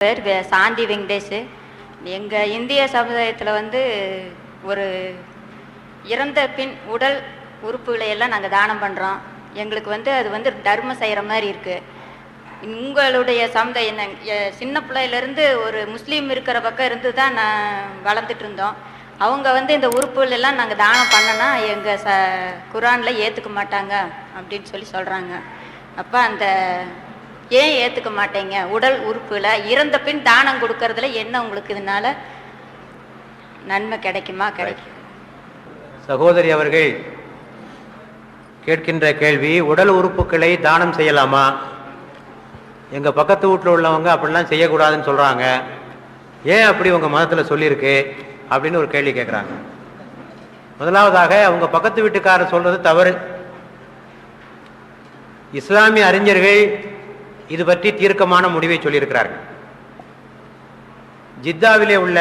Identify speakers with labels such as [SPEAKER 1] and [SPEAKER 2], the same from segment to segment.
[SPEAKER 1] பேர் வே- சாந்தி வெங்கடேஷ். எங்கள் இந்திய சமுதாயத்தில் வந்து ஒரு இறந்த பின் உடல் உறுப்புகளை எல்லாம் நாங்கள் தானம் பண்ணுறோம் எங்களுக்கு வந்து அது வந்து தர்மம் செய்கிற மாதிரி இருக்குது உங்களுடைய சமுதாயம் என்ன? சின்ன பிள்ளையிலேருந்து ஒரு முஸ்லீம் இருக்கிற பக்கம் இருந்து தான் நான் வளர்ந்துட்டு இருந்தோம். அவங்க வந்து இந்த உறுப்புகள் எல்லாம் நாங்கள் தானம் பண்ணனா எங்கள் ச குரானில் ஏற்றுக்க மாட்டாங்க அப்படின்னு சொல்லி சொல்கிறாங்க அப்போ அந்த ஏன் ஏற்றுக்க மாட்டேங்க? உடல் உறுப்புல இறந்த பின் தானம் கொடுக்கறதுல என்ன உங்களுக்கு இதனால நன்மை கிடைக்குமா? கிடைக்கும்
[SPEAKER 2] சகோதரி அவர்கள் கேட்கின்ற கேள்வி உடல் உறுப்புகளை தானம் செய்யலாமா? எங்க பக்கத்து வீட்டில் உள்ளவங்க அப்படிலாம் செய்யக்கூடாதுன்னு சொல்றாங்க. ஏன் அப்படி உங்க மதத்துல சொல்லியிருக்கு? அப்படின்னு ஒரு கேள்வி கேட்குறாங்க முதலாவதாக அவங்க பக்கத்து வீட்டுக்காரர் சொல்றது தவறு. இஸ்லாமிய அறிஞர்கள் இது பற்றி தீர்க்கமான முடிவை சொல்லியிருக்கிறார்கள். ஜித்தாவிலே உள்ள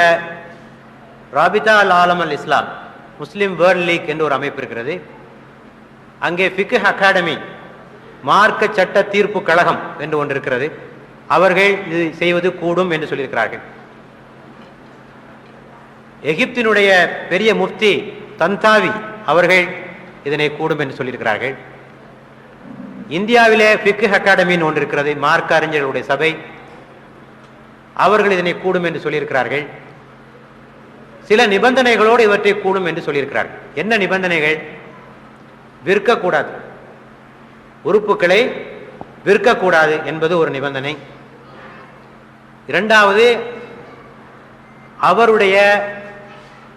[SPEAKER 2] ராபிதா அல் ஆலம் அல் இஸ்லாம் முஸ்லீம் வேர்ல்ட் லீக் என்று ஒரு அமைப்பு இருக்கிறது. அங்கே ஃபிக் அகாடமி மார்க்க சட்ட தீர்ப்பு கழகம் என்று ஒன்று இருக்கிறது. அவர்கள் இது செய்வது கூடும் என்று சொல்லியிருக்கிறார்கள். எகிப்தினுடைய பெரிய முஃப்தி தந்தாவி அவர்கள் இதனை கூடும் என்று சொல்லியிருக்கிறார்கள். இந்தியாவிலே ஃபிக்கு அகாடமின்னு ஒன்று இருக்கிறது மார்க்க அறிஞர்களுடைய சபை. அவர்கள் இதனை கூடும் என்று சொல்லியிருக்கிறார்கள். சில நிபந்தனைகளோடு இவற்றை கூடும் என்று சொல்லியிருக்கிறார்கள். என்ன நிபந்தனைகள்? விற்கக்கூடாது. உறுப்புகளை விற்கக்கூடாது என்பது ஒரு நிபந்தனை. இரண்டாவது அவருடைய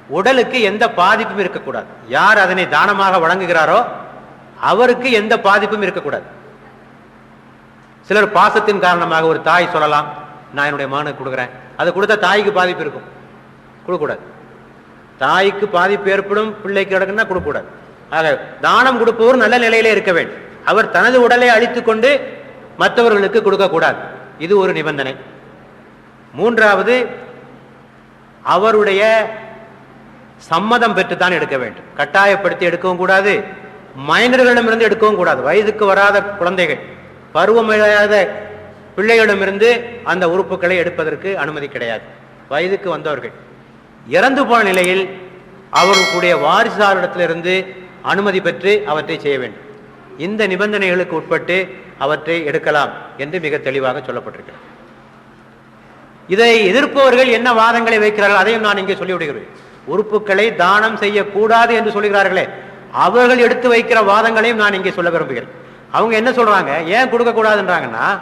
[SPEAKER 2] உடலுக்கு எந்த பாதிப்பும் இருக்கக்கூடாது. யார் அதனை தானமாக வழங்குகிறாரோ அவருக்கு எந்த பாதிப்பும் இருக்கக்கூடாது. சிலர் பாசத்தின் காரணமாக ஒரு தாய் சொல்லலாம் நான் என்னுடைய மகனுக்கு கொடுக்குறேன். அதை கொடுத்தா தாய்க்கு பாதிப்பு இருக்கும். கொடுக்கக்கூடாது. தாய்க்கு பாதிப்பு ஏற்படும் பிள்ளைக்கு கிடக்குன்னா கொடுக்கக்கூடாது. ஆக தானம் கொடுப்பவர் நல்ல நிலையிலே இருக்க வேண்டும். அவர் தனது உடலை அழித்துக்கொண்டு மற்றவர்களுக்கு கொடுக்கக்கூடாது. இது ஒரு நிபந்தனை. மூன்றாவது அவருடைய சம்மதம் பெற்றுத்தான் எடுக்க வேண்டும். கட்டாயப்படுத்தி எடுக்கவும் கூடாது. மைனர்களிடமிருந்து எடுக்கவும் கூடாது. வயதுக்கு வராத குழந்தைகள் பருவமில்லாத பிள்ளைகளிடமிருந்து அந்த உறுப்புகளை எடுப்பதற்கு அனுமதி கிடையாது. வயதுக்கு வந்தவர்கள் இறந்து போன நிலையில் அவர்களுடைய வாரிசாரிடத்திலிருந்து அனுமதி பெற்று அவற்றை செய்ய வேண்டும். இந்த நிபந்தனைகளுக்கு உட்பட்டு அவற்றை எடுக்கலாம் என்று மிக தெளிவாக சொல்லப்பட்டிருக்கிறது. இதை எதிர்ப்பவர்கள் என்ன வாதங்களை வைக்கிறார்கள் அதையும் நான் இங்கே சொல்லிவிடுகிறேன். உறுப்புகளை தானம் செய்யக்கூடாது என்று சொல்கிறார்களே அவர்கள் எடுத்து வைக்கிற வாதங்களையும் நான் இங்கே சொல்ல விரும்புகிறேன். அவங்க என்ன சொல்றாங்க? ஏன் கொடுக்க கூடாதுன்றாங்கன்னா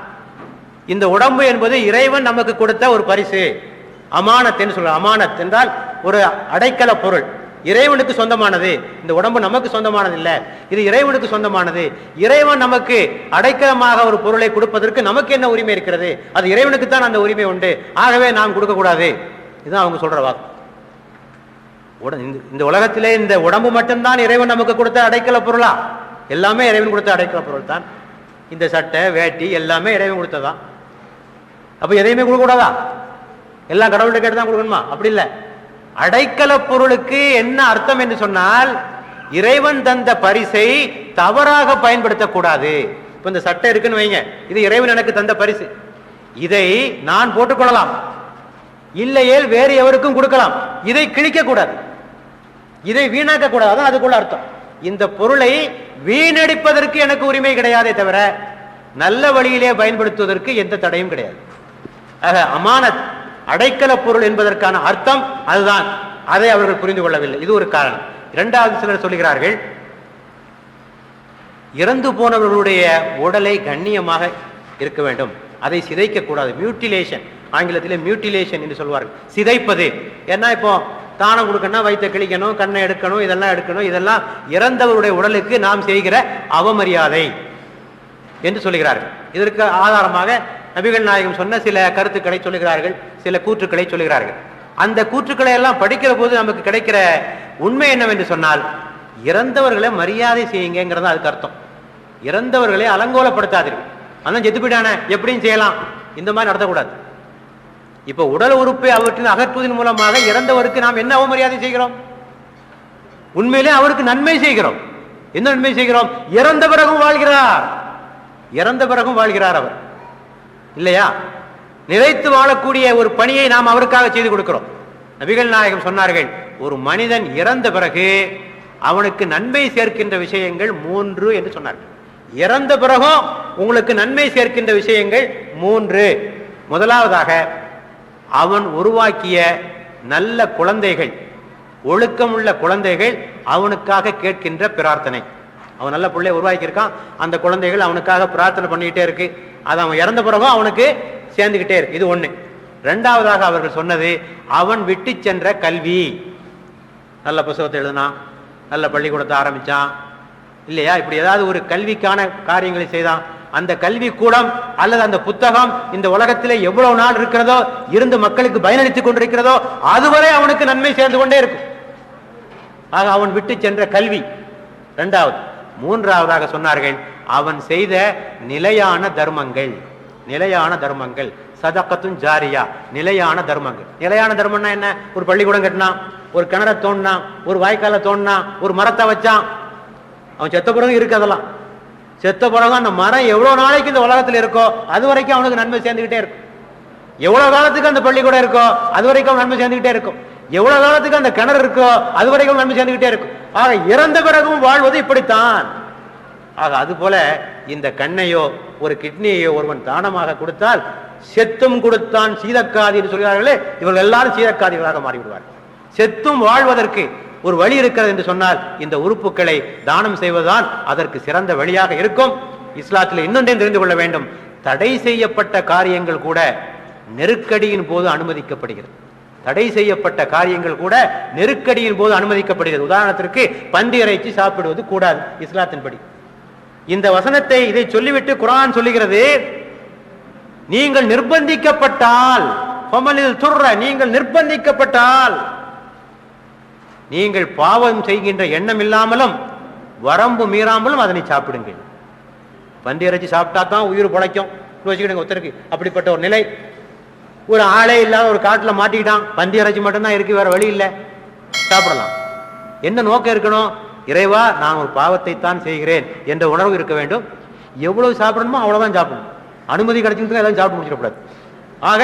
[SPEAKER 2] இந்த உடம்பு என்பது இறைவன் நமக்கு கொடுத்த ஒரு பரிசு. அமானத் சொல்ற அமானத் என்றால் ஒரு அடைக்கல பொருள். இறைவனுக்கு சொந்தமானது. இந்த உடம்பு நமக்கு சொந்தமானது இல்ல. இது இறைவனுக்கு சொந்தமானது. இறைவன் நமக்கு அடைக்கலமாக ஒரு பொருளை கொடுப்பதற்கு நமக்கு என்ன உரிமை இருக்கிறது? அது இறைவனுக்கு தான் அந்த உரிமை உண்டு. ஆகவே நாம் கொடுக்க கூடாது இதுதான் அவங்க சொல்ற வாக்கு இந்த- இந்த உலகத்திலே இந்த உடம்பு மட்டும்தான் இறைவன் நமக்கு கொடுத்த அடைக்கல பொருளா? எல்லாமே இறைவன் கொடுத்த அடைக்கல பொருள் தான் இந்த சட்டை வேட்டி எல்லாமே இறைவன் கொடுத்ததான் அப்போ எதையுமே கொடுக்கக்கூடாதா? எல்லாம் கடவுள்கிட்ட கேட்டு தான் கொடுக்கணுமா? அப்படி இல்லை. அடைக்கல பொருளுக்கு என்ன அர்த்தம் என்று சொன்னால் இறைவன் தந்த பரிசை தவறாக பயன்படுத்தக்கூடாது. இப்போ இந்த சட்டை இருக்குன்னு வைங்க. இது இறைவன் எனக்கு தந்த பரிசு. இதை நான் போட்டுக்கொள்ளலாம். இல்லையேல் வேறு எவருக்கும் கொடுக்கலாம். இதை கிழிக்க கூடாது இதை வீணாக்க கூடாது அதுக்குள்ள அர்த்தம். இந்த பொருளை வீணடிப்பதற்கு எனக்கு உரிமை கிடையாதே தவிர நல்ல வழியிலே பயன்படுத்துவதற்கு எந்த தடையும் கிடையாது. ஆக அமானத் அடைக்கல பொருள் என்பதற்கான அர்த்தம் அதுதான். அதை அவர்கள் புரிந்து கொள்ளவில்லை. இது ஒரு காரணம். இரண்டாவது சிலர் சொல்லுகிறார்கள் இறந்து போனவர்களுடைய உடலை கண்ணியமாக இருக்க வேண்டும். அதை சிதைக்க கூடாது மியூட்டிலேஷன் ஆங்கிலத்திலே மியூட்டிலேஷன் என்று சொல்வார்கள். சிதைப்பது. ஏன்னா இப்போ தானம் கொடுக்கணும்னா வயிற்ற கிழிக்கணும் கண்ணை எடுக்கணும் இதெல்லாம் எடுக்கணும். இதெல்லாம் இறந்தவருடைய உடலுக்கு நாம் செய்கிற அவமரியாதை என்று சொல்லுகிறார்கள். இதற்கு ஆதாரமாக நபிகள் நாயகம் சொன்ன சில கருத்துக்களை சொல்லுகிறார்கள் சில கூற்றுக்களை சொல்லுகிறார்கள். அந்த கூற்றுக்களை எல்லாம் படிக்கிற போது நமக்கு கிடைக்கிற உண்மை என்னவென்று சொன்னால் இறந்தவர்களை மரியாதை செய்யுங்கிறது அதுக்கு அர்த்தம். இறந்தவர்களை அலங்கோலப்படுத்தாதீர்கள். அதான் செத்து எப்படியும் செய்யலாம். இந்த மாதிரி நடத்தக்கூடாது. இப்ப உடல் உறுப்பை அவற்றின் அகற்றுவதன் மூலமாக இறந்தவருக்கு நாம் என்ன அவமரியாதை செய்கிறோம்? உண்மையிலே அவருக்கு நன்மை செய்கிறோம். என்ன நன்மை செய்கிறோம்? இறந்த பிறகும் வாழ்கிறார். இறந்த பிறகும் வாழ்கிறார் அவர். இல்லையா? நிலைத்து வாழக்கூடிய ஒரு பணியை நாம் அவருக்காக செய்து கொடுக்கிறோம். நபிகள் நாயகம் சொன்னார்கள் ஒரு மனிதன் இறந்த பிறகு அவனுக்கு நன்மை சேர்க்கின்ற விஷயங்கள் மூன்று என்று சொன்னார்கள். இறந்த பிறகும் உங்களுக்கு நன்மை சேர்க்கின்ற விஷயங்கள் மூன்று. முதலாவதாக அவன் உருவாக்கிய நல்ல குழந்தைகள் ஒழுக்கமுள்ள குழந்தைகள் அவனுக்காக கேட்கின்ற பிரார்த்தனை. அவன் நல்ல பிள்ளைய உருவாக்கியிருக்கான். அந்த குழந்தைகள் அவனுக்காக பிரார்த்தனை பண்ணிக்கிட்டே இருக்கு. அது அவன் இறந்த பிறகும் அவனுக்கு சேர்ந்துக்கிட்டே இருக்கு. இது ஒன்று ரெண்டாவதாக அவர்கள் சொன்னது அவன் விட்டு சென்ற கல்வி. நல்ல புத்தகத்தை எழுதினான் நல்ல பள்ளிக்கூடத்தை ஆரம்பிச்சான். இல்லையா? இப்படி ஏதாவது ஒரு கல்விக்கான காரியங்களை செய்தான். அந்த கல்வி கூடம் அல்லது அந்த புத்தகம் இந்த உலகத்திலே எவ்வளவு நாள் இருக்கிறதோ இருந்து மக்களுக்கு பயனளித்துக் கொண்டிருக்கிறதோ அதுவரை அவனுக்கு நன்மை சேர்ந்து கொண்டே இருக்கும். ஆக அவன் விட்டு சென்ற கல்வி. இரண்டாவது மூன்றாவதாக சொன்னார்கள் அவன் செய்த நிலையான தர்மங்கள். நிலையான தர்மங்கள். சதக்கத்தும் ஜாரியா. நிலையான தர்மங்கள். நிலையான தர்மம்னா என்ன? ஒரு பள்ளிக்கூடம் கட்டினான் ஒரு கிணற தோண்டினான் ஒரு வாய்க்கால தோண்டினான் ஒரு மரத்தை வச்சான். அவன் செத்த பிறகு இருக்கு அதெல்லாம். செத்த பிறகு அந்த மரம் எவ்வளவு நாளைக்கு இந்த உலகத்தில் இருக்கோ அது வரைக்கும் அவனுக்கு நன்மை சேர்ந்துகிட்டே இருக்கும். எவ்வளவு காலத்துக்கு அந்த பள்ளிக்கூடம் இருக்கோ அது வரைக்கும் அவன் நன்மை சேர்ந்துகிட்டே இருக்கும். எவ்வளவு காலத்துக்கு அந்த கிணறு இருக்கோ அது வரைக்கும் நன்மை சேர்ந்துகிட்டே இருக்கும். ஆக இறந்த பிறகும் வாழ்வது இப்படித்தான். ஆக அது போல இந்த கண்ணையோ ஒரு கிட்னியையோ ஒருவன் தானமாக கொடுத்தால் செத்தும் கொடுத்தான் சீதக்காதி என்று சொல்கிறார்களே இவர்கள் எல்லாரும் சீதக்காதிகளாக மாறிவிடுவார்கள். செத்தும் வாழ்வதற்கு ஒரு வழி இருக்கிறது என்று சொன்னால் இந்த உறுப்புகளை தானம் செய்வதுதான் அதற்கு சிறந்த வழியாக இருக்கும். இஸ்லாத்தில் இன்னொன்றையும் தெரிந்து கொள்ள வேண்டும். தடை செய்யப்பட்ட காரியங்கள் கூட நெருக்கடியின் போது அனுமதிக்கப்படுகிறது. தடை செய்யப்பட்ட காரியங்கள் கூட நெருக்கடியின் போது அனுமதிக்கப்படுகிறது. உதாரணத்திற்கு பந்தி இறைச்சி சாப்பிடுவது கூடாது இஸ்லாத்தின்படி இந்த வசனத்தை இதை சொல்லிவிட்டு குரான் சொல்லுகிறது நீங்கள் நிர்பந்திக்கப்பட்டால் நீங்கள் நிர்பந்திக்கப்பட்டால் நீங்கள் பாவம் செய்கின்ற எண்ணம் இல்லாமலும் வரம்பு மீறாமலும் அதனை சாப்பிடுங்கள். பந்தி இறைச்சி சாப்பிட்டா தான் உயிர் பிழைக்கும். வச்சுக்கிடுங்க ஒருத்தருக்கு அப்படிப்பட்ட ஒரு நிலை. ஒரு ஆளே இல்லாத ஒரு காட்டில் மாட்டிக்கிட்டான். பந்தி இறைச்சி மட்டும்தான் இருக்கு வேற வழி இல்லை. சாப்பிடலாம். என்ன நோக்கம் இருக்கணும்? இறைவா நான் ஒரு பாவத்தை தான் செய்கிறேன் என்ற உணர்வு இருக்க வேண்டும். எவ்வளவு சாப்பிடணுமோ அவ்வளவுதான் சாப்பிடணும். அனுமதி கிடைச்சிருக்கு எல்லாம் சாப்பிட்டு முடிச்சிடக்கூடாது. ஆக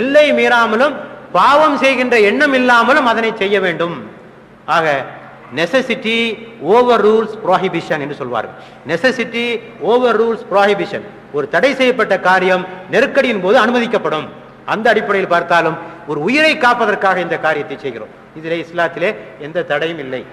[SPEAKER 2] எல்லை மீறாமலும் பாவம் செய்கின்ற எண்ணம் இல்லாமலும் அதனை செய்ய வேண்டும். ஆக நெசசிட்டி ஓவர் ரூல்ஸ் ப்ராஹிபிஷன் என்று சொல்வார்கள். நெசசிட்டி ஓவர் ரூல்ஸ் ப்ராஹிபிஷன் ஒரு தடை செய்யப்பட்ட காரியம் நெருக்கடியின் போது அனுமதிக்கப்படும். அந்த அடிப்படையில் பார்த்தாலும் ஒரு உயிரை காப்பதற்காக இந்த காரியத்தை செய்கிறோம். இதிலே இஸ்லாத்திலே எந்த தடையும் இல்லை.